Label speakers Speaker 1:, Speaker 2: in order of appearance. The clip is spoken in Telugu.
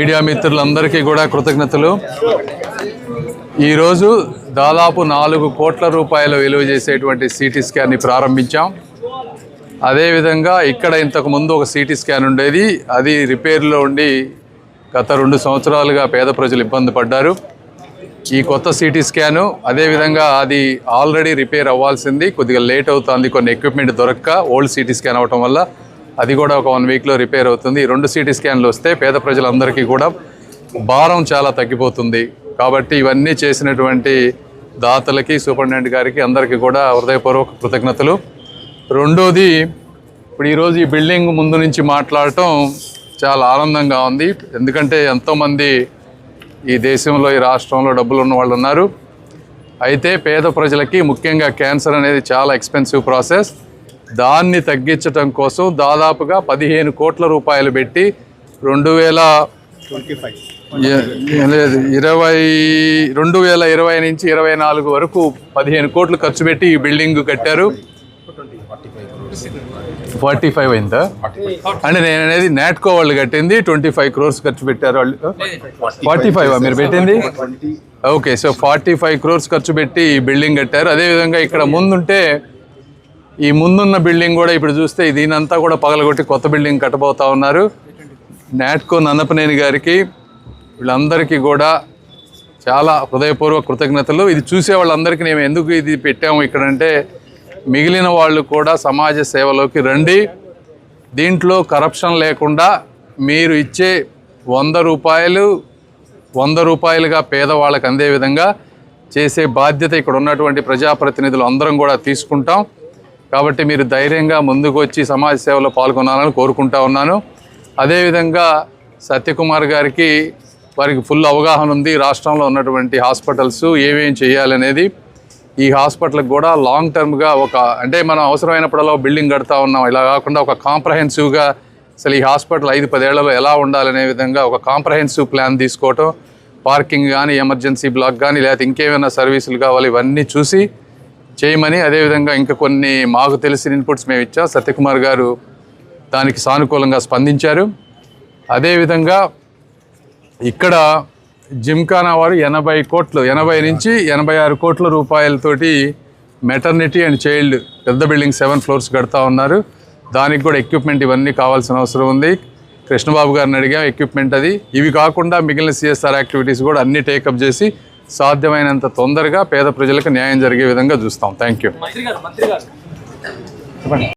Speaker 1: మీడియా మిత్రులందరికీ కూడా కృతజ్ఞతలు. ఈరోజు దాదాపు నాలుగు కోట్ల రూపాయలు విలువ చేసేటువంటి సిటీ స్కాన్ని ప్రారంభించాం. అదేవిధంగా ఇక్కడ ఇంతకుముందు ఒక సిటీ స్కాన్ ఉండేది. అది రిపేర్లో ఉండి గత రెండు సంవత్సరాలుగా పేద ప్రజలు ఇబ్బంది పడ్డారు. ఈ కొత్త సిటీ స్కాను అదేవిధంగా అది ఆల్రెడీ రిపేర్ అవ్వాల్సింది. కొద్దిగా లేట్ అవుతుంది. కొన్ని ఎక్విప్మెంట్ దొరక్క ఓల్డ్ సిటీ స్కాన్ అవ్వటం వల్ల అది కూడా ఒక వన్ వీక్లో రిపేర్ అవుతుంది. రెండు సిటీ స్కాన్లు వస్తే పేద ప్రజలందరికీ కూడా భారం చాలా తగ్గిపోతుంది. కాబట్టి ఇవన్నీ చేసినటువంటి దాతలకి సూపరింటెండెంట్ గారికి అందరికీ కూడా హృదయపూర్వక కృతజ్ఞతలు. రెండోది ఇప్పుడు ఈరోజు ఈ బిల్డింగ్ ముందు నుంచి మాట్లాడటం చాలా ఆనందంగా ఉంది. ఎందుకంటే ఎంతోమంది ఈ దేశంలో ఈ రాష్ట్రంలో డబ్బులు ఉన్న వాళ్ళు ఉన్నారు. అయితే పేద ప్రజలకి ముఖ్యంగా క్యాన్సర్ అనేది చాలా ఎక్స్పెన్సివ్ ప్రాసెస్ దాన్ని తగ్గించడం కోసం దాదాపుగా పదిహేను కోట్ల రూపాయలు పెట్టి రెండు వేల లేదు ఇరవై రెండు వేల ఇరవై నుంచి ఇరవై నాలుగు వరకు పదిహేను కోట్లు ఖర్చు పెట్టి ఈ బిల్డింగ్ కట్టారు. ఫార్టీ ఫైవ్ అయిందా? అంటే నేను అనేది నాట్కో వాళ్ళు కట్టింది ట్వంటీ ఫైవ్ క్రోర్స్ ఖర్చు పెట్టారు వాళ్ళు. ఫార్టీ ఫైవ్ మీరు పెట్టింది? Okay so forty five crores ఖర్చు పెట్టి ఈ బిల్డింగ్ కట్టారు. అదేవిధంగా ఇక్కడ ముందుంటే ఈ ముందున్న బిల్డింగ్ కూడా ఇప్పుడు చూస్తే దీనంతా కూడా పగలగొట్టి కొత్త బిల్డింగ్ కట్టబోతా ఉన్నారు. నాట్కో నందపనేని గారికి వీళ్ళందరికీ కూడా చాలా హృదయపూర్వక కృతజ్ఞతలు. ఇది చూసే వాళ్ళందరికీ మేము ఎందుకు ఇది పెట్టాము ఇక్కడంటే మిగిలిన వాళ్ళు కూడా సమాజ సేవలోకి రండి. దీంట్లో కరప్షన్ లేకుండా మీరు ఇచ్చే వంద రూపాయలు వంద రూపాయలుగా పేదవాళ్ళకు అందే విధంగా చేసే బాధ్యత ఇక్కడ ఉన్నటువంటి ప్రజాప్రతినిధులు అందరం కూడా తీసుకుంటాం. కాబట్టి మీరు ధైర్యంగా ముందుకు వచ్చి సమాజ సేవలో పాల్గొనాలని కోరుకుంటా ఉన్నాను. అదేవిధంగా సత్యకుమార్ గారికి వారికి ఫుల్ అవగాహన ఉంది. రాష్ట్రంలో ఉన్నటువంటి హాస్పిటల్స్ ఏమేమి చేయాలనేది. ఈ హాస్పిటల్కి కూడా లాంగ్ టర్మ్గా ఒక అంటే మనం అవసరమైనప్పుడల్లా బిల్డింగ్ కడతా ఉన్నాం. ఇలా కాకుండా ఒక కాంప్రహెన్సివ్గా అసలు ఈ హాస్పిటల్ ఐదు పదేళ్ళలో ఎలా ఉండాలనే విధంగా ఒక కాంప్రహెన్సివ్ ప్లాన్ తీసుకోవటం. పార్కింగ్ కానీ ఎమర్జెన్సీ బ్లాక్ కానీ లేకపోతే ఇంకేమైనా సర్వీసులు కావాలి ఇవన్నీ చూసి చేయమని అదేవిధంగా ఇంకా కొన్ని మాకు తెలిసిన ఇన్పుట్స్ మేము ఇచ్చాం. సత్యకుమార్ గారు దానికి సానుకూలంగా స్పందించారు. అదేవిధంగా ఇక్కడ జిమ్ఖానా వారు ఎనభై కోట్లు ఎనభై నుంచి ఎనభై ఆరు కోట్ల రూపాయలతోటి మెటర్నిటీ అండ్ చైల్డ్ పెద్ద బిల్డింగ్ సెవెన్ ఫ్లోర్స్ కడతా ఉన్నారు. దానికి కూడా ఎక్విప్మెంట్ ఇవన్నీ కావాల్సిన అవసరం ఉంది. కృష్ణబాబు గారిని అడిగాం ఎక్విప్మెంట్ అది. ఇవి కాకుండా మిగిలిన సిఎస్ఆర్ యాక్టివిటీస్ కూడా అన్నీ టేకప్ చేసి సాధ్యమైనంత తొందరగా పేద ప్రజలకు న్యాయం జరిగే విధంగా చూస్తాం. Thank you